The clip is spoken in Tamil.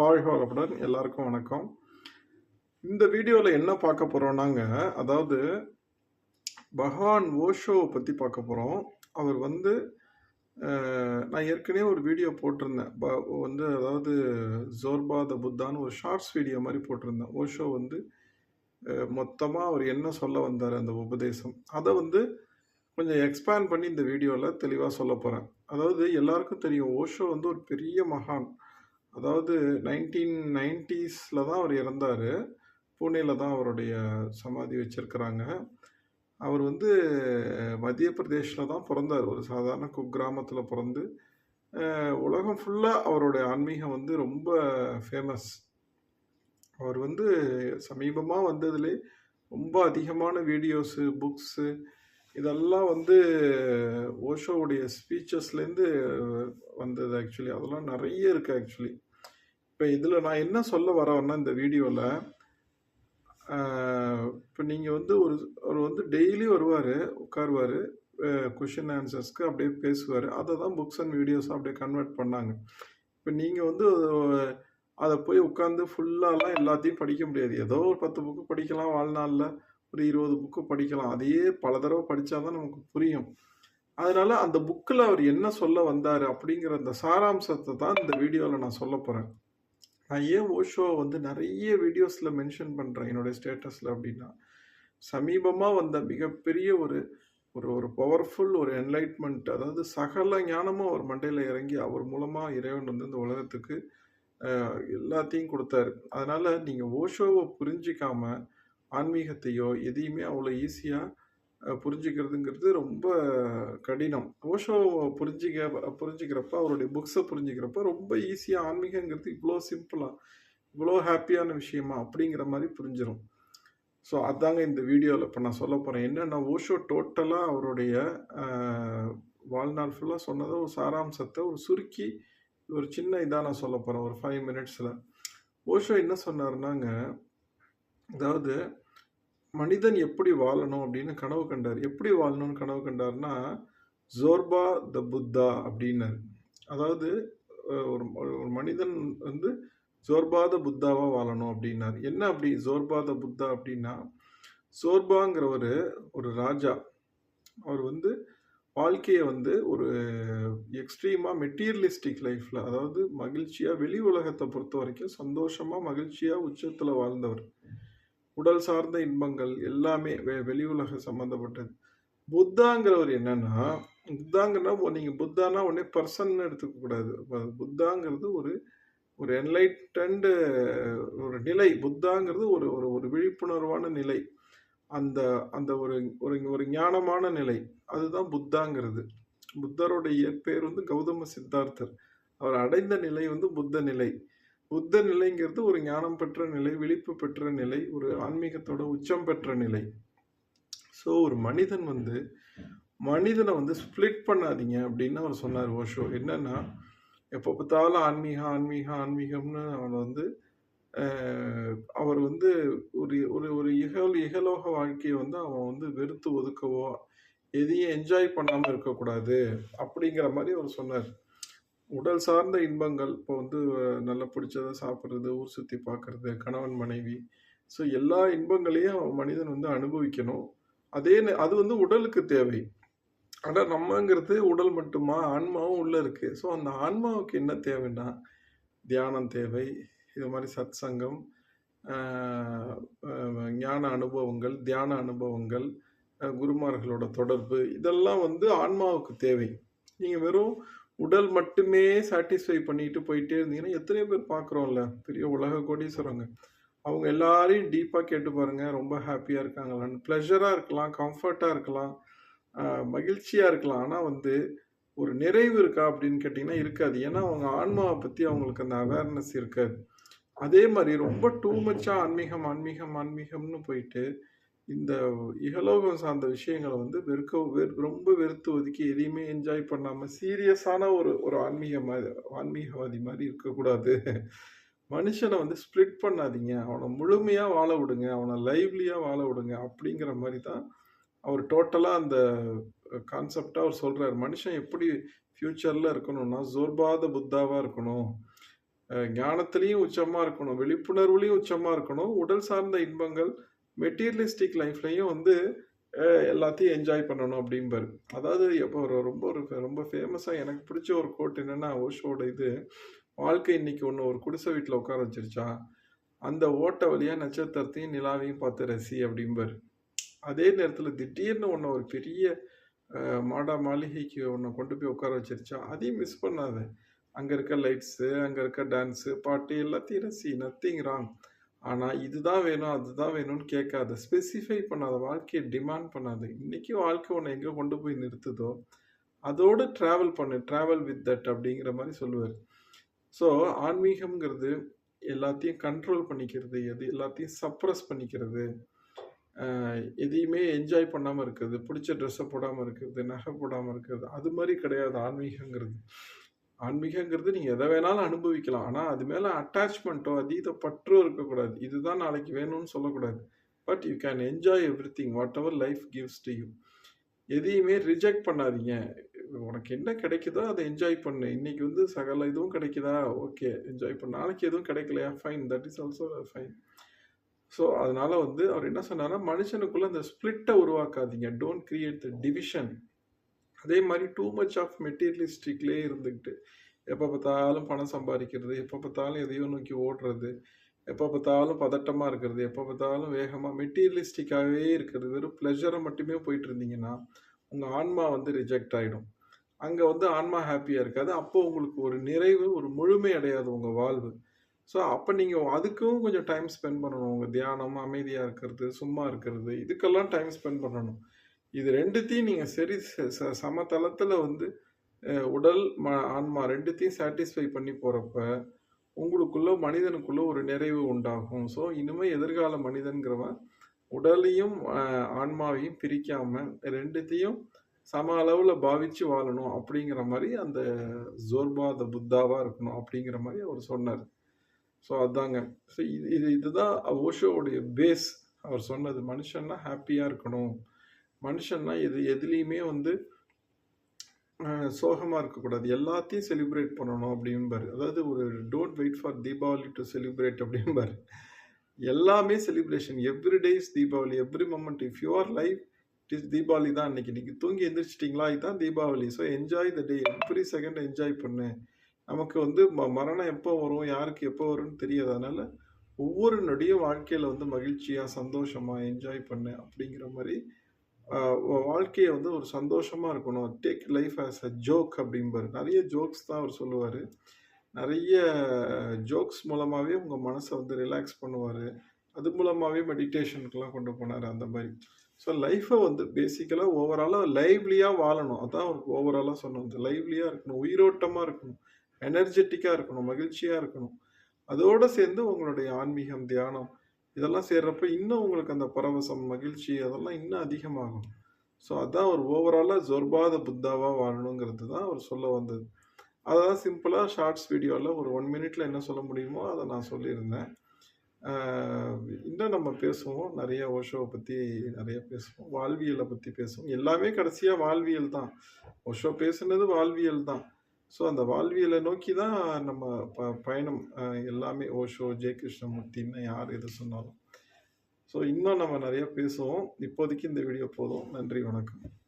வாழ்க வளமுடன் எல்லாருக்கும் வணக்கம். இந்த வீடியோவில் என்ன பார்க்க போகிறோம்னாங்க அதாவது பகவான் ஓஷோவை பற்றி பார்க்க போகிறோம் அவர் வந்து நான் ஏற்கனவே ஒரு வீடியோ போட்டிருந்தேன். ப வந்து அதாவது ஜோர்பா த புத்தான்னு ஒரு ஷார்ட்ஸ் வீடியோ மாதிரி போட்டிருந்தேன். ஓஷோ வந்து மொத்தமாக அவர் என்ன சொல்ல வந்தார் அந்த உபதேசம். அதை வந்து கொஞ்சம் எக்ஸ்பேண்ட் பண்ணி இந்த வீடியோவில் தெளிவாக சொல்ல போகிறேன் அதாவது எல்லாருக்கும் தெரியும் ஓஷோ வந்து ஒரு பெரிய மகான். அதாவது நைன்டீன் நைன்டிஸில் தான் அவர் இறந்தார். பூனேல தான் அவருடைய சமாதி வச்சுருக்கிறாங்க. அவர் வந்து மத்திய பிரதேஷில் தான் பிறந்தார். ஒரு சாதாரண குக்கிராமத்தில் பிறந்து உலகம் ஃபுல்லாக அவருடைய ஆன்மீகம் வந்து ரொம்ப ஃபேமஸ் அவர் வந்து சமீபமாக வந்ததுலே ரொம்ப அதிகமான வீடியோஸு புக்ஸு இதெல்லாம் வந்து ஓஷோவுடைய ஸ்பீச்சஸ்லேருந்து வந்தது ஆக்சுவலி அதெல்லாம் நிறைய இருக்குது ஆக்சுவலி இப்போ இதில் நான் என்ன சொல்ல வரேன்னா இந்த வீடியோவில் இப்போ நீங்கள் வந்து ஒரு அவர் வந்து டெய்லி வருவார் உட்காருவார் கொஷின் ஆன்சர்ஸ்க்கு அப்படியே பேசுவார். அதை தான் புக்ஸ் அண்ட் வீடியோஸ் அப்படியே கன்வெர்ட் பண்ணாங்க. இப்போ நீங்கள் வந்து அதை போய் உட்காந்து ஃபுல்லாலாம் எல்லாத்தையும் படிக்க முடியாது. ஏதோ ஒரு பத்து புக்கு படிக்கலாம் வாழ்நாளில் ஒரு இருபது புக்கு படிக்கலாம். அதையே பல தடவை படித்தா தான் நமக்கு புரியும். அதனால் அந்த புக்கில் அவர் என்ன சொல்ல வந்தார் அப்படிங்கிற அந்த சாராம்சத்தை தான் இந்த வீடியோவில் நான் சொல்ல போகிறேன் நான் ஏன் ஓஷோவை வந்து நிறைய வீடியோஸில் மென்ஷன் பண்ணுறேன் என்னுடைய ஸ்டேட்டஸில் அப்படின்னா சமீபமாக வந்த மிகப்பெரிய ஒரு ஒரு ஒரு பவர்ஃபுல் ஒரு என்லைட்மெண்ட் அதாவது சகல ஞானமும் அவர் மண்டையில் இறங்கி அவர் மூலமாக இறைவன் வந்து இந்த உலகத்துக்கு எல்லாத்தையும் கொடுத்தாரு. அதனால் நீங்கள் ஓஷோவை புரிஞ்சிக்காமல் ஆன்மீகத்தையோ எதையுமே அவ்வளோ ஈஸியாக புரிஞ்சுக்கிறதுங்கிறது ரொம்ப கடினம். ஓஷோவை புரிஞ்சிக்க புரிஞ்சுக்கிறப்ப அவருடைய புக்ஸை புரிஞ்சுக்கிறப்ப ரொம்ப ஈஸியாக ஆன்மீகங்கிறது இவ்வளோ சிம்பிளாக இவ்வளோ ஹாப்பியான விஷயமா அப்படிங்கிற மாதிரி புரிஞ்சிடும் ஸோ அதாங்க இந்த வீடியோவில் இப்போ நான் சொல்ல போகிறேன் என்னென்னா ஓஷோ டோட்டலாக அவருடைய வாழ்நாள் ஃபுல்லாக சொன்னதை ஒரு சாராம்சத்தை ஒரு சுருக்கி ஒரு சின்ன இதாக நான் சொல்ல போகிறேன் ஒரு ஃபைவ் மினிட்ஸில் ஓஷோ என்ன சொன்னார்னாங்க அதாவது மனிதன் எப்படி வாழணும் அப்படின்னு கனவு கண்டார். எப்படி வாழணும்னு கனவு கண்டார்னா ஜோர்பா த புத்தா அப்படின்னார். அதாவது ஒரு ஒரு மனிதன் வந்து ஜோர்பாத புத்தாவாக வாழணும் அப்படின்னார். என்ன அப்படி ஜோர்பாத புத்தா அப்படின்னா ஜோர்பாங்கிறவர் ஒரு ராஜா. அவர் வந்து வாழ்க்கையை வந்து ஒரு எக்ஸ்ட்ரீமாக மெட்டீரியலிஸ்டிக் லைஃப்பில் அதாவது மகிழ்ச்சியாக வெளி உலகத்தை பொறுத்த வரைக்கும் சந்தோஷமாக மகிழ்ச்சியாக உச்சத்தில் வாழ்ந்தவர். உடல் சார்ந்த இன்பங்கள் எல்லாமே வெ வெளி உலக சம்மந்தப்பட்டது புத்தாங்கிறவர் என்னன்னா புத்தாங்கன்னா நீங்கள் புத்தானா உடனே பர்சன் எடுத்துக்கக்கூடாது புத்தாங்கிறது ஒரு ஒரு என்லைட்டண்டு ஒரு நிலை. புத்தாங்கிறது ஒரு ஒரு ஒரு விழிப்புணர்வான நிலை. அந்த அந்த ஒரு ஒரு ஒரு ஞானமான நிலை. அதுதான் புத்தாங்கிறது. புத்தருடைய இயற்பெயர் வந்து கௌதம சித்தார்த்தர். அவர் அடைந்த நிலை வந்து புத்த நிலை. புத்த நிலைங்கிறது ஒரு ஞானம் பெற்ற நிலை விழிப்பு பெற்ற நிலை ஒரு ஆன்மீகத்தோட உச்சம் பெற்ற நிலை. ஸோ ஒரு மனிதன் வந்து மனிதனை வந்து ஸ்ப்ளிட் பண்ணாதீங்க அப்படின்னு அவர் சொன்னார் ஓஷோ. என்னன்னா எப்போ பார்த்தாலும் ஆன்மீகம் ஆன்மீகம் ஆன்மீகம்னு அவனை வந்து அவர் வந்து ஒரு ஒரு ஒரு இகல் இகலோக வாழ்க்கையை வந்து அவன் வந்து வெறுத்து ஒதுக்கவோ எதையும் என்ஜாய் பண்ணாமல் இருக்கக்கூடாது அப்படிங்கிற மாதிரி அவர் சொன்னார். உடல் சார்ந்த இன்பங்கள் இப்போ வந்து நல்லா பிடிச்சதை சாப்பிட்றது ஊர் சுற்றி பார்க்கறது கணவன் மனைவி. ஸோ எல்லா இன்பங்களையும் மனிதன் வந்து அனுபவிக்கணும். அதே அது வந்து உடலுக்கு தேவை. ஆனால் நம்மங்கிறது உடல் மட்டுமா? ஆன்மாவும் உள்ளே இருக்குது ஸோ அந்த ஆன்மாவுக்கு என்ன தேவைன்னா தியானம் தேவை இது மாதிரி சத் சங்கம் ஞான அனுபவங்கள் தியான அனுபவங்கள் குருமார்களோட தொடர்பு இதெல்லாம் வந்து ஆன்மாவுக்கு தேவை. நீங்கள் வெறும் உடல் மட்டுமே சாட்டிஸ்ஃபை பண்ணிட்டு போயிட்டே இருந்தீங்கன்னா எத்தனையோ பேர் பார்க்குறோம்ல பெரிய உலக கோடீஸ்வரங்க. அவங்க எல்லாரையும் டீப்பாக கேட்டு பாருங்கள் ரொம்ப ஹாப்பியாக இருக்காங்களான்னு ப்ளஷராக இருக்கலாம் கம்ஃபர்ட்டாக இருக்கலாம் மகிழ்ச்சியாக இருக்கலாம். ஆனால் வந்து ஒரு நிறைவு இருக்கா அப்படின்னு கேட்டிங்கன்னா இருக்காது. ஏன்னா அவங்க ஆன்மாவை பற்றி அவங்களுக்கு அந்த அவேர்னஸ் இருக்காது. அதே மாதிரி ரொம்ப டூ மச்சாக ஆன்மீகம் ஆன்மீகம் ஆன்மீகம்னு போயிட்டு இந்த இகலோகம் சார்ந்த விஷயங்களை வந்து வெறுக்க வெறு ரொம்ப வெறுத்து ஒதுக்கி எதையுமே என்ஜாய் பண்ணாமல் சீரியஸான ஒரு ஒரு ஆன்மீக மாதிரி ஆன்மீகவாதி மாதிரி இருக்கக்கூடாது. மனுஷனை வந்து ஸ்ப்ளிட் பண்ணாதீங்க. அவனை முழுமையாக வாழ விடுங்க. அவனை லைவ்லியாக வாழ விடுங்க அப்படிங்கிற மாதிரி தான் அவர் டோட்டலாக அந்த கான்செப்டாக அவர் சொல்கிறார் மனுஷன் எப்படி ஃப்யூச்சரில் இருக்கணும்னா ஜோர்பாத புத்தாவாக இருக்கணும். ஞானத்துலேயும் உச்சமாக இருக்கணும். விழிப்புணர்வுலேயும் உச்சமாக இருக்கணும். உடல் சார்ந்த இன்பங்கள், மெட்டீரியலிஸ்டிக் லைஃப்லையும் வந்து எல்லாத்தையும் என்ஜாய் பண்ணணும் அப்படிம்பாரு அதாவது எப்போ ஒரு ரொம்ப ஒரு ரொம்ப ஃபேமஸாக எனக்கு பிடிச்ச ஒரு கோட் என்னென்னா ஓஷோட இது, "வாழ்க்கை இன்னைக்கு ஒன்று ஒரு குடிசை வீட்டில் உட்கார வச்சிருச்சா அந்த ஓட்ட வழியாக நட்சத்திரத்தையும், நிலாவையும் பார்த்து ரசி" அப்படிம்பாரு அதே நேரத்தில் திடீர்னு ஒன்று ஒரு பெரிய மாடா மாளிகைக்கு ஒன்று கொண்டு போய் உட்கார வச்சிருச்சா அதையும் மிஸ் பண்ணாத. அங்கே இருக்க லைட்ஸு, அங்கே இருக்க டான்ஸு, பாட்டு எல்லாத்தையும் ரசி. Nothing wrong. ஆனால் இதுதான் வேணும், அதுதான் வேணும்னு கேட்காத. ஸ்பெசிஃபை பண்ணாத. வாழ்க்கையை டிமாண்ட் பண்ணாது இன்னைக்கு வாழ்க்கை உன்ன எங்கே கொண்டு போய் நிறுத்துதோ, அதோடு ட்ராவல் பண்ணு. ட்ராவல் வித் தட் அப்படிங்கிற மாதிரி சொல்லுவார் ஸோ ஆன்மீகம்ங்கிறது எல்லாத்தையும் கண்ட்ரோல் பண்ணிக்கிறது, எது எல்லாத்தையும் சப்ரஸ் பண்ணிக்கிறது. எதையுமே என்ஜாய் பண்ணாமல் இருக்கிறது. பிடிச்ச ட்ரெஸ்ஸை போடாமல் இருக்கிறது, நகை போடாமல் இருக்கிறது. அது மாதிரி கிடையாது ஆன்மீகங்கிறது. ஆன்மீகங்கிறது நீங்க எதை வேணாலும் அனுபவிக்கலாம். ஆனா அது மேல அட்டாச்மெண்ட்டோ அதீத பற்றோ இருக்கக்கூடாது. இதுதான் நாளைக்கு வேணும்னு சொல்லக்கூடாது. But you can enjoy everything whatever life gives to you. எதையுமே ரிஜெக்ட் பண்ணாதீங்க. உனக்கு என்ன கிடைக்குதோ அதை என்ஜாய் பண்ணு. இன்னைக்கு வந்து சகல இதுவும் கிடைக்குதா, ஓகே என்ஜாய் பண்ணு. நாளைக்கு எதுவும் கிடைக்கலையா, fine. That is also fine. So அதனால வந்து அவர் என்ன சொன்னார்னா, மனுஷனுக்குள்ள அந்த ஸ்பிளிட்டை உருவாக்காதீங்க. Don't create the division. அதே மாதிரி டூ மச் ஆஃப் மெட்டீரியலிஸ்டிக்லேயே இருந்துக்கிட்டு எப்போ பார்த்தாலும் பணம் சம்பாதிக்கிறது எப்போ பார்த்தாலும் எதையோ நோக்கி ஓடுறது, எப்போ பார்த்தாலும் பதட்டமாக இருக்கிறது, எப்போ பார்த்தாலும் வேகமாக மெட்டீரியலிஸ்டிக்காகவே இருக்கிறது, வெறும் ப்ளஷரை மட்டுமே போயிட்டு இருந்தீங்கன்னா, உங்கள் ஆன்மா வந்து ரிஜெக்ட் ஆகிடும் அங்கே வந்து ஆன்மா ஹாப்பியாக இருக்காது. அப்போ உங்களுக்கு ஒரு நிறைவு, ஒரு முழுமை அடையாது உங்கள் வாழ்வு. ஸோ அப்போ நீங்கள் அதுக்கும் கொஞ்சம் டைம் ஸ்பெண்ட் பண்ணணும். உங்கள் தியானம், அமைதியாக இருக்கிறது, சும்மா இருக்கிறது, இதுக்கெல்லாம் டைம் ஸ்பெண்ட் பண்ணணும். இது ரெண்டுத்தையும் நீங்கள் சரி ச ச வந்து உடல், ம ஆன்மா ரெண்டுத்தையும் சாட்டிஸ்ஃபை பண்ணி போகிறப்ப உங்களுக்குள்ள மனிதனுக்குள்ள ஒரு நிறைவு உண்டாகும். ஸோ இனிமேல் எதிர்கால மனிதன்கிறவன் உடலையும், ஆன்மாவையும் பிரிக்காம ரெண்டுத்தையும் சம அளவில் பாவிச்சு வாழணும் அப்படிங்கிற மாதிரி அந்த ஜோர்பா த புத்தாவாக இருக்கணும் அப்படிங்கிற மாதிரி அவர் சொன்னார் ஸோ அதாங்க. ஸோ இது இது இதுதான் ஓஷோவுடைய பேஸ். அவர் சொன்னது. மனுஷன்னா ஹாப்பியாக இருக்கணும். மனுஷன்னா எது எதுலேயுமே வந்து சோகமாக இருக்கக்கூடாது. எல்லாத்தையும் செலிப்ரேட் பண்ணணும் அப்படின்பாரு அதாவது ஒரு don't wait for Deepavali to celebrate அப்படின்பாரு எல்லாமே celebration. Every day is Deepavali. Every moment if you are it is Deepavali தான் அன்றைக்கி நீங்கள் தூங்கி எந்திரிச்சிட்டீங்களா, இதுதான் Deepavali. So enjoy the day. Every second enjoy பண்ணு. நமக்கு வந்து ம மரணம் எப்போ வரும், யாருக்கு எப்போ வரும்னு தெரியாது. அதனால் ஒவ்வொரு நொடியும் வாழ்க்கையில் வந்து மகிழ்ச்சியாக சந்தோஷமாக என்ஜாய் பண்ணு அப்படிங்கிற மாதிரி வாழ்க்கையை வந்து ஒரு சந்தோஷமாக இருக்கணும். Take life as a joke அப்படிம்பாரு நிறைய ஜோக்ஸ் தான் அவர் சொல்லுவார் நிறைய ஜோக்ஸ் மூலமாகவே உங்கள் மனசை வந்து ரிலாக்ஸ் பண்ணுவார் அது மூலமாகவே மெடிடேஷனுக்குலாம் கொண்டு போனாரு அந்த மாதிரி ஸோ லைஃப்பை வந்து பேசிக்கலாக ஓவராலாக லைவ்லியாக வாழணும். அதான் அவர் சொன்னோம் இந்த லைவ்லியாக இருக்கணும். உயிரோட்டமாக இருக்கணும். எனர்ஜெட்டிக்காக இருக்கணும். மகிழ்ச்சியாக இருக்கணும். அதோடு சேர்ந்து உங்களுடைய ஆன்மீகம், தியானம் இதெல்லாம் சேர்றப்ப இன்னும் உங்களுக்கு அந்த பரவசம், மகிழ்ச்சி அதெல்லாம் இன்னும் அதிகமாகும். ஸோ அதான் ஒரு ஓவராலாக ஜொர்பாத புத்தாவாக வாழணுங்கிறது தான் அவர் சொல்ல வந்தது. அததான் சிம்பிளாக ஷார்ட்ஸ் வீடியோவில் ஒரு ஒன் மினிட்ல என்ன சொல்ல முடியுமோ அதை நான் சொல்லியிருந்தேன். இன்னும் நம்ம பேசுவோம். நிறைய ஓஷோவை பற்றி நிறைய பேசுவோம். வாழ்வியலை பற்றி பேசுவோம். எல்லாமே கடைசியாக வாழ்வியல் தான். ஓஷோ பேசுனது வாழ்வியல் தான். ஸோ அந்த வாழ்வியலை நோக்கி தான் நம்ம ப பயணம். எல்லாமே ஓஷோ, ஜெ. கிருஷ்ணமூர்த்தி யார் எது சொன்னாலும். ஸோ இன்னும் நம்ம நிறைய பேசுவோம். இப்போதைக்கு இந்த வீடியோ போதும். நன்றி, வணக்கம்.